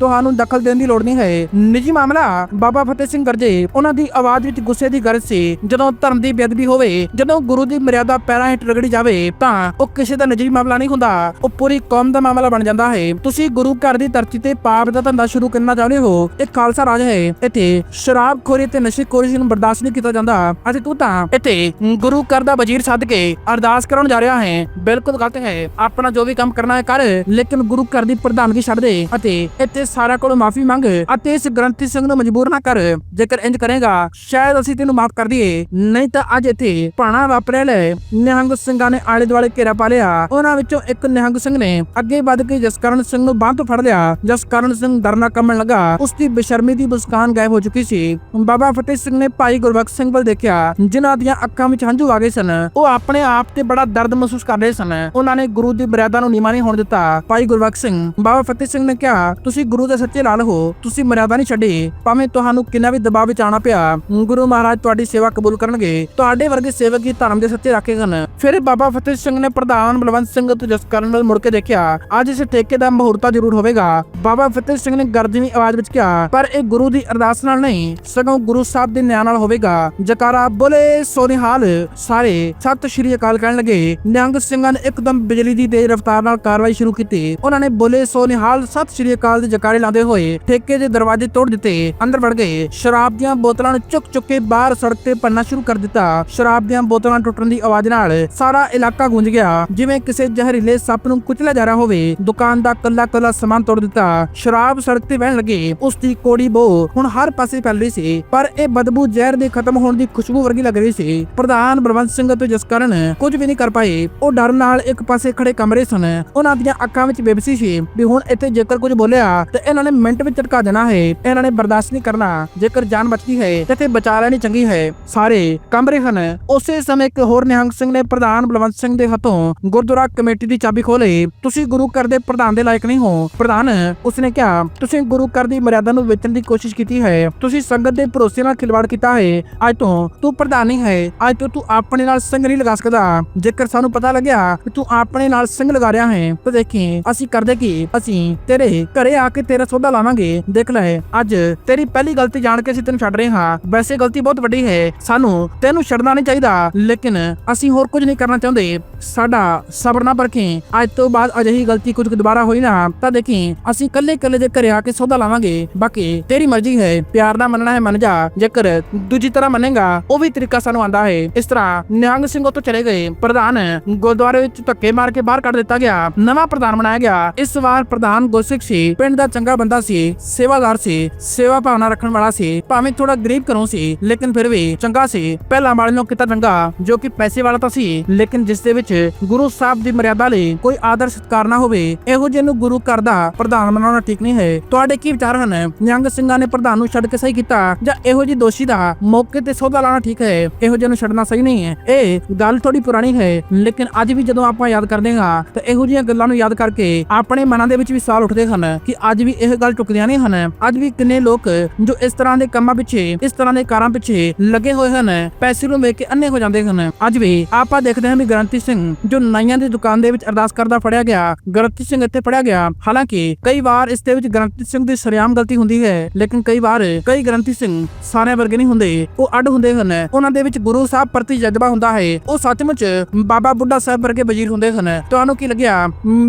Speaker 1: ਤੁਹਾਨੂੰ ਦਖਲ ਦੇਣ ਦੀ ਲੋੜ ਨਹੀਂ ਹੈ। ਨਿੱਜੀ ਮਾਮਲਾ? ਬਾਬਾ ਫਤਿਹ ਸਿੰਘ ਗਰਜੇ, ਉਹਨਾਂ ਦੀ ਆਵਾਜ਼ ਵਿੱਚ ਗੁੱਸੇ ਦੀ ਗਰਜ ਸੀ। ਜਦੋਂ ਧਰਮ ਦੀ ਬੇਅਦਬੀ ਹੋਵੇ, ਜਦੋਂ ਗੁਰੂ ਦੀ ਮਰਿਆਦਾ ਪੈਰਾਂ ਹੇਠ ਰਗੜੀ ਜਾਵੇ ਤਾਂ ਉਹ ਕਿਸੇ ਦਾ ਨਿੱਜੀ ਮਾਮਲਾ ਨਹੀਂ ਹੁੰਦਾ। ਉਹ ਪੂਰੀ ਕੌਮ ਦਾ ਮਾਮਲਾ ਬਣ ਜਾਂਦਾ ਹੈ। ਤੁਸੀਂ ਗੁਰੂ ਘਰ ਦੀ ਧਰਤੀ ਤੇ ਪਾਪ ਦਾ ਧੰਦਾ ਸ਼ੁਰੂ ਕਰਨਾ ਚਾਹੁੰਦੇ ਹੋ? ਇਹ ਖਾਲਸਾ ਰਾਜ ਹੈ। ਇੱਥੇ ਸ਼ਰਾਬਖੋਰੀ ਤੇ ਨਸ਼ੇਖੋਰੀ ਨੂੰ ਬਰਦਾਸ਼ਤ ਨਹੀਂ ਕੀਤਾ ਜਾਂਦਾ। ਅਤੇ ਤੂੰ ਤਾਂ ਇੱਥੇ ਗੁਰੂ ਘਰ ਦਾ ਵਜ਼ੀਰ ਸੱਦ ਕੇ ਅਰਦਾਸ ਕਰਾਉਣ ਜਾ ਰਿਹਾ ਹੈ। ਬਿਲਕੁਲ ਗਲਤ ਹੈ। ਆਪਣਾ ਜੋ ਵੀ ਕੰਮ ਕਰਨਾ ਹੈ ਕਰ, ਲੇਕਿਨ ਗੁਰੂ ਘਰ ਦੀ ਪ੍ਰਧਾਨਗੀ ਛੱਡ ਦੇ। ਅਤੇ ਇੱਥੇ ਸਾਰਿਆਂ ਕੋਲ ਮਾਫੀ ਮੰਗ ਅਤੇ ਇਸ ਗ੍ਰੰਥੀ ਸਿੰਘ ਨੂੰ ਮਜਬੂਰ ਨਾ ਕਰ। ਜੇਕਰ ਇੰਜ ਕਰੇਗਾ, ਸ਼ਾਇਦ ਅਸੀਂ ਤੈਨੂੰ ਮਾਫ ਕਰ ਦਈਏ। ਨਹੀਂ ਤਾਂ ਅੱਜ ਇੱਥੇ ਪਾਣਾ ਵਾਪਰਿਆ ਲੈ। ਨਿਹੰਗ ਸਿੰਘਾਂ ਨੇ ਆਲੇ ਦੁਆਲੇ ਘੇਰਾ ਪਾ ਲਿਆ। ਉਹਨਾਂ ਵਿੱਚੋਂ ਇੱਕ ਨਿਹੰਗ ਸਿੰਘ ਨੇ ਅੱਗੇ ਵੱਧ ਕੇ ਜਸਕਰਨ ਸਿੰਘ ਨੂੰ ਬਾਂਹ ਤੋਂ ਫੜ ਲਿਆ। ਜਸਕਰਨ ਸਿੰਘ ਡਰਨਾ ਕੰਮਣ ਲੱਗਾ। ਉਸ ਦੀ ਬੇਸ਼ਰਮੀ ਦੀ ਮੁਸਕਾਨ ਗਾਇਬ ਹੋ ਚੁੱਕੀ ਸੀ। ਬਾਬਾ ਫਤਿਹ ਸਿੰਘ ਨੇ ਭਾਈ ਗੁਰਬਖਸ਼ ਸਿੰਘ ਵੱਲ ਦੇਖਿਆ। ਜਿਨ੍ਹਾਂ ਦੀਆਂ ਅੱਖਾਂ ਵਿੱਚ ਹੰਝੂ ਆ ਗਏ ਸਨ। ਉਹ ਆਪਣੇ ਆਪ ਤੇ ਬੜਾ ਦਰਦ ਮਹਿਸੂਸ ਕਰ ਰਹੇ ਸਨ। ਉਹਨਾਂ ਨੇ ਗੁਰੂ ਦੀ ਮਰਿਆਦਾ ਨੂੰ ਨੀਮਾ ਨਹੀਂ ਹੋਣ ਦਿੱਤਾ। ਭਾਈ ਗੁਰਬਖਸ਼ ਸਿੰਘ, ਬਾਬਾ ਫਤਿਹ ਸਿੰਘ ਨੇ ਕਿਹਾ, ਤੁਸੀਂ ਗੁਰੂ ਦੇ ਸੱਚੇ ਲਾਲ ਹੋ। ਤੁਸੀਂ ਮਰਿਆਦਾ ਨਹੀਂ ਛੱਡੀ। ਭਾਵੇਂ ਤੁਹਾਨੂੰ ਕਿੰਨਾ ਵੀ ਦਬਾਅ ਵਿੱਚ ਆਣਾ ਪਿਆ, ਗੁਰੂ ਮਹਾਰਾਜ ਤੁਹਾਡੀ ਸੇਵਾ ਕਬੂਲ ਕਰਨਗੇ। ਤੁਹਾਡੇ ਵਰਗੇ ਸੇਵਕ ਹੀ ਧਰਮ ਦੇ ਸੱਚੇ ਰਾਖੇ ਹਨ ਫਿਰ ਬਾਬਾ ਫਤਿਹ ਸਿੰਘ ਨੇ ਪ੍ਰਧਾਨ ਬਲਵੰਤ ਸਿੰਘ ਤੇ ਜਸਕਰਨ ਵੱਲ ਮੁੜ ਕੇ ਦੇਖਿਆ। ਅੱਜ ਇਸ ਠੇਕੇ ਦਾ ਮਹੂਰਤਾ ਜ਼ਰੂਰ ਹੋਵੇਗਾ। ਬਾਬਾ ਫਤਿਹ ਸਿੰਘ ਨੇ ਗਰਜਵੀਂ ਆਵਾਜ਼ ਵਿੱਚ ਕਿਹਾ, ਪਰ ਇਹ ਗੁਰੂ ਦੀ ਅਰਦਾਸ ਨਾਲ ਨਹੀਂ, ਸਗੋਂ ਗੁਰੂ ਸਾਹਿਬ ਦੇ ਨਿਆਂ ਨਾਲ ਹੋਵੇਗਾ। ਜਕਾਰਾ ਬੋਲੇ ਸੋਨਿਹਾਲ ਸਾਰੇ, ਸਤਿ ਸ਼੍ਰੀ ਅਕਾਲ ਕਹਿਣ ਲੱਗੇ। ਨਿਹੰਗ ਸਿੰਘਾਂ ਨੇ ਇੱਕਦਮ ਬਿਜਲੀ ਦੀ ਤੇਜ਼ ਰਫ਼ਤਾਰ ਨਾਲ ਕਾਰਵਾਈ ਸ਼ੁਰੂ ਕੀਤੀ। ਉਹਨਾਂ ਨੇ ਬੋਲੇ ਸੋਨਿਹਾਲ ਸਤਿ ਸ਼੍ਰੀ ਅਕਾਲ ਦੇ ਜਕਾਰੇ ਲਾਉਂਦੇ ਹੋਏ ਠੇਕੇ ਦੇ ਦਰਵਾਜ਼ੇ ਤੋੜ ਦਿੱਤੇ। ਅੰਦਰ ਵੜ ਗਏ। ਸ਼ਰਾਬ ਦੀਆਂ ਬੋਤਲਾਂ ਨੂੰ ਚੁੱਕ ਚੁੱਕ ਕੇ ਬਾਹਰ ਸੜਕ ਤੇ ਪੰਨਾ ਸ਼ੁਰੂ ਕਰ ਦਿੱਤਾ। ਸ਼ਰਾਬ ਦੀਆਂ ਬੋਤਲਾਂ ਟੁੱਟਣ ਦੀ ਆਵਾਜ਼ ਨਾਲ ਸਾਰਾ ਇਲਾਕਾ ਗੂੰਜ ਗਿਆ। ਜਿਵੇਂ ਕਿਸੇ ਜ਼ਹਿਰੀਲੇ ਸੱਪ ਨੂੰ ਕੁਚਲਿਆ ਜਾ ਰਿਹਾ ਹੋਵੇ, ਦੁਕਾਨ ਦਾ ਕੱਲਾ ਕੱਲਾ ਸਮਾਨ ਤੋੜ ਦਿੱਤਾ। ਸ਼ਰਾਬ ਸੜਕ ਤੇ ਵਹਿਣ ਲੱਗੀ। ਉਸ ਦੀ ਕੋੜੀ ਬੋ ਹੁਣ ਹਰ ਪਾਸੇ ਫੈਲ ਰਹੀ ਸੀ। ਪਰ ਇਹ ਬਦਬੂ ਜ਼ਹਿਰ ਦੇ ਖਤਮ ਹੋਣ ਦੀ ਖੁਸ਼ਬੂ ਵਰਗੀ ਲੱਗ ਰਹੀ ਸੀ। ਪ੍ਰਧਾਨ ਬਲਵੰਤ ਸਿੰਘ ਅਤੇ ਜਸਕਰਨ ਕੁਝ ਵੀ ਨਹੀਂ ਕਰ ਪਾਏ। ਉਹ ਡਰ ਨਾਲ ਇੱਕ ਪਾਸੇ ਖੜੇ ਕਮਰੇ ਸਨ। ਉਹਨਾਂ ਦੀਆਂ ਅੱਖਾਂ ਵਿੱਚ ਬੇਬਸੀ ਸੀ ਵੀ ਹੁਣ ਇੱਥੇ ਜੇਕਰ ਕੁਝ ਬੋਲਿਆ, ਤੇ ਇਹਨਾਂ ਨੇ ਮਿੰਟ ਵਿੱਚ ਝਟਕਾ ਦੇਣਾ ਹੈ। ਇਹਨਾਂ ਨੇ ਬਰਦਾਸ਼ਤ ਨਹੀਂ ਕਰਨਾ। ਜੇਕਰ ਜਾਨ ਬਚਦੀ ਹੈ, ਤੇ ਇੱਥੇ ਬਚਾ ਲੈਣੀ ਚੰਗੀ ਹੈ। ਸਾਰੇ ਕਮਰੇ ਹਨ। ਉਸੇ ਸਮੇਂ ਇੱਕ ਹੋਰ ਨਿਹੰਗ ਸਿੰਘ ਨੇ ਪ੍ਰਧਾਨ ਬਲਵੰਤ ਸਿੰਘ ਦੇ ਹੱਥੋਂ ਗੁਰਦੁਆਰਾ ਕਮੇਟੀ ਦੀ ਚਾਬੀ ਖੋਲੀ ਤੁਸੀਂ ਗੁਰੂ ਘਰ ਦੇ ਪ੍ਰਧਾਨ ਦੇ ਲਾਇਕ ਨਹੀਂ ਹੋ। ਪ੍ਰਧਾਨ, ਉਸਨੇ ਕਿਹਾ, ਤੁਸੀਂ ਗੁਰੂ ਘਰ ਦੀ ਮਰਿਆਦਾ ਨੂੰ ਵੇਚਣ ਦੀ ਕੋਸ਼ਿਸ਼ ਕੀਤੀ ਹੈ। ਤੁਸੀਂ ਸੰਗਤ ਦੇ ਭਰੋਸੇ ਨਾਲ ਖਿਲਵਾੜ ਕੀਤਾ ਹੈ। ਅੱਜ ਤੋਂ ਤੂੰ ਪ੍ਰਧਾਨ ਨਹੀਂ ਹੈ। ਅੱਜ ਤੋਂ ਤੂੰ ਆਪਣੇ ਨਾਲ ਸਿੰਘ ਨਹੀਂ ਲਗਾ ਸਕਦਾ। ਜੇਕਰ ਸਾਨੂੰ ਪਤਾ ਲੱਗਿਆ ਕਿ ਤੂੰ ਆਪਣੇ ਨਾਲ ਸਿੰਘ ਲਗਾ ਰਿਹਾ ਹੈ, ਤਾਂ ਦੇਖੀ, ਅਸੀਂ ਕਰਦੇ ਕੀ? ਅਸੀਂ ਤੇਰੇ ਘਰੇ ਆ ਕੇ ਤੇਰਾ ਸੌਦਾ ਲਾਵਾਂਗੇ। ਦੇਖ ਲੈ, ਅੱਜ ਤੇਰੀ ਪਹਿਲੀ ਗਲਤੀ ਜਾਣ ਕੇ ਅਸੀਂ ਤੈਨੂੰ ਛੱਡ ਰਹੇ ਹਾਂ। ਵੈਸੇ ਗਲਤੀ ਬਹੁਤ ਵੱਡੀ ਹੈ। ਸਾਨੂੰ ਤੈਨੂੰ ਛੱਡਣਾ ਨਹੀਂ ਚਾਹੀਦਾ। ਲੇਕਿਨ ਅਸੀਂ ਹੋਰ ਕੁਝ ਨਹੀਂ ਕਰਨਾ ਚਾਹੁੰਦੇ। ਸਾਡਾ ਸਬਰ ਨਾ ਪਰਖੀ। ਅੱਜ ਤੋਂ ਬਾਅਦ ਅਜਿਹੀ ਗਲਤੀ ਕੁਝ ਦੁਬਾਰਾ ਹੋਈ ਨਾ, ਤਾਂ ਦੇਖੀ, ਅਸੀਂ ਕੱਲੇ ਕੱਲੇ ਦੇ ਘਰੇ ਆ ਕੇ ਸੌਦਾ ਲਾਵਾਂਗੇ। ਬਾਕੀ ਤੇਰੀ ਮਰਜ਼ੀ ਹੈ, ਪਿਆਰ ਨਾਲ ਮੰਨਣਾ ਹੈ ਮੰਨ ਜਾ। ਜੇਕਰ ਦੂਜੀ ਤਰ੍ਹਾਂ ਮੰਨੇਗਾ, ਉਹ ਵੀ ਤਰੀਕਾ ਸਾਨੂੰ ਆਂਦਾ ਹੈ। ਇਸ ਤਰ੍ਹਾਂ ਨਿਹੰਗ ਸਿੰਘ ਉੱਥੋਂ ਚਲੇ ਗਏ। ਪ੍ਰਧਾਨ ਗੁਰਦੁਆਰੇ ਵਿੱਚ ਧੱਕੇ ਮਾਰ ਕੇ ਬਾਹਰ ਕੱਢ ਦਿੱਤਾ ਗਿਆ। ਨਵਾਂ ਪ੍ਰਧਾਨ ਬਣਾਇਆ ਗਿਆ। ਇਸ ਵਾਰ ਪ੍ਰਧਾਨ ਗੁਰਸਿੱਖ ਸੀ। ਪਿੰਡ ਦਾ ਚੰਗਾ ਬੰਦਾ ਸੀ। ਸੇਵਾਦਾਰ ਸੀ। ਸੇਵਾ ਭਾਵਨਾ ਰੱਖਣ ਵਾਲਾ ਸੀ। ਭਾਵੇਂ ਥੋੜਾ ਗਰੀਬ ਘਰੋਂ ਸੀ, ਲੇਕਿਨ ਫਿਰ ਵੀ ਚੰਗਾ ਸੀ। ਪਹਿਲਾਂ ਵਾਲੇ ਨੂੰ ਕਿਤਾ ਚੰਗਾ, ਜੋ ਕਿ ਪੈਸੇ ਵਾਲਾ ਤਾਂ ਸੀ, ਲੇਕਿਨ ਜਿਸ ਦੇ ਵਿੱਚ ਗੁਰੂ ਸਾਹਿਬ ਦੀ ਮਰਿਆਦਾ ਲਈ ਕੋਈ ਆਦਰ ਸਤਕਾਰ ਨਾ ਹੋਵੇ, ਇਹੋ ਜਿਹੇ ਨੂੰ ਗੁਰੂ ਘਰ ਦਾ ਪ੍ਰਧਾਨ ਬਣਾਉਣਾ ਠੀਕ ਨਹੀਂ ਹੈ। ਤੁਹਾਡੇ ਕੀ ਵਿਚਾਰ ਹਨ? ਨਿਹੰਗ ਸਿੰਘਾਂ ਨੇ ਪ੍ਰਧਾਨ ਨੂੰ ਛੱਡ ਕੇ ਸਹੀ ਕੀਤਾ, ਜਾਂ ਇਹੋ ਜਿਹੇ ਦੋਸ਼ੀ ਦਾ ਮੌਕੇ ਤੇ ਸੌਦਾ ਲਾਣਾ ਠੀਕ ਹੈ? ਇਹੋ ਜਿਹੇ ਨੂੰ ਛੱਡਣਾ ਸਹੀ ਨਹੀਂ ਹੈ। ਇਹ ਗੱਲ ਥੋੜੀ ਪੁਰਾਣੀ ਹੈ, ਲੇਕਿਨ ਅੱਜ ਵੀ ਜਦੋਂ ਆਪਾਂ ਯਾਦ ਕਰਦੇ ਹਾਂ, ਤਾਂ ਇਹੋ ਜਿਹੀਆਂ ਗੱਲਾਂ ਨੂੰ ਯਾਦ ਕਰਕੇ ਆਪਣੇ ਮਨਾਂ ਦੇ ਵਿੱਚ ਵੀ ਸਵਾਲ ਉੱਠਦੇ ਹਨ ਕਿ ਅੱਜ ਵੀ ਇਹ ਗੱਲ ਟੁਕਦੀਆਂ ਨਹੀਂ ਹਨ। ਅੱਜ ਵੀ ਕਿੰਨੇ ਲੋਕ ਜੋ ਇਸ ਤਰ੍ਹਾਂ ਦੇ ਕੰਮਾਂ ਪਿੱਛੇ, ਇਸ ਤਰ੍ਹਾਂ ਦੇ ਕਾਰਾਂ ਪਿੱਛੇ ਲੱਗੇ ਹੋਏ ਹਨ, ਪੈਸੇ ਨੂੰ ਵੇਖ ਕੇ ਅੰਨੇ ਹੋ ਜਾਂਦੇ ਹਨ। ਅੱਜ ਵੀ ਆਪਾਂ ਦੇਖਦੇ ਹਾਂ ਵੀ ਗ੍ਰੰਥੀ ਸਿੰਘ ਜੋ ਨਾਈਆਂ ਦੀ ਦੁਕਾਨ ਦੇ ਵਿੱਚ ਅਰਦਾਸ ਕਰਦਾ ਫੜਿਆ ਗਿਆ, ਗ੍ਰੰਥੀ ਸਿੰਘ ਇੱਥੇ ਫੜਿਆ ਗਿਆ। ਹਾਲਾਂਕਿ ਕਈ ਵਾਰ ਇਸ ਦੇ ਵਿੱਚ ਗ੍ਰੰਥੀ ਸਿੰਘ ਦੀ ਸਰਿਆਮ ਗਲਤੀ ਹੁੰਦੀ ਹੈ, ਲੇਕਿਨ ਕਈ ਵਾਰ ਕਈ ਗ੍ਰੰਥੀ ਸਿੰਘ ਸਾਰਿਆਂ ਵਰਗੇ ਨਹੀਂ ਹੁੰਦੇ, ਉਹ ਅੱਡ ਹੁੰਦੇ ਹਨ। ਉਹਨਾਂ ਦੇ ਵਿੱਚ ਗੁਰੂ ਸਾਹਿਬ ਪ੍ਰਤੀ ਜਜ਼ਬਾ ਹੁੰਦਾ ਹੈ। ਉਹ ਸੱਚਮੁੱਚ ਬਾਬਾ ਬੁੱਢਾ ਸਾਹਿਬ ਵਰਗੇ ਵਜ਼ੀਰ ਹੁੰਦੇ ਹਨ। ਤੁਹਾਨੂੰ ਕੀ ਲੱਗਿਆ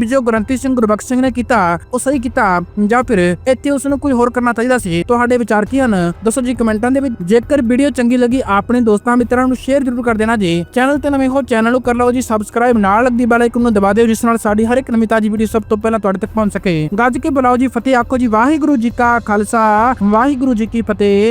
Speaker 1: ਜੋ ਗ੍ਰੰਥੀ ਸਿੰਘ ਗੁਰਬਖਸ਼ ਸਿੰਘ ਨੇ ਕੀਤਾ, ਉਹ ਸਹੀ ਕੀਤਾ? ਜਾਂ ਫਿਰ ਇੱਥੇ ਉਸ ਨੂੰ ਕੋਈ ਹੋਰ ਕਰਨਾ ਚਾਹੀਦਾ ਸੀ? ਤੁਹਾਡੇ ਵਿਚਾਰ ਕੀ ਹਨ? ਦੱਸੋ ਜੀ ਕਮੈਂਟਾਂ ਦੇ ਵਿੱਚ। ਜੇਕਰ ਵੀਡੀਓ ਚੰਗੀ ਲੱਗੀ, ਆਪਣੇ ਦੋਸਤਾਂ ਮਿੱਤਰਾਂ ਨੂੰ ਸ਼ੇਅਰ ਜ਼ਰੂਰ ਕਰ ਦੇਣਾ ਜੀ। ਚੈਨਲ ਤੇ ਨਵੇਂ ਹੋ ਚੈਨਲ ਨੂੰ ਕਰ ਲਓ ਜੀ ਸਬਸਕ੍ਰਾਈਬ ਨਾਲ ਲੱਗਦੀ ਬੈਲ ਆਈਕਨ ਨੂੰ ਦਬਾ ਦਿਓ, ਜਿਸ ਨਾਲ ਸਾਡੀ ਹਰ ਇੱਕ ਨਵੀਂ ਤਾਜੀ ਵੀਡੀਓ ਸਭ ਤੋਂ ਪਹਿਲਾਂ ਤੁਹਾਡੇ ਤੱਕ ਪਹੁੰਚ ਸਕੇ। ਗੱਜ ਕੇ ਬੁਲਾਓ ਜੀ, ਫਤਿਹ ਆਖੋ ਜੀ, ਵਾਹਿਗੁਰੂ ਜੀ ਕਾ ਖਾਲਸਾ, ਵਾਹਿਗੁਰੂ ਜੀ ਕੀ ਫਤਿਹ।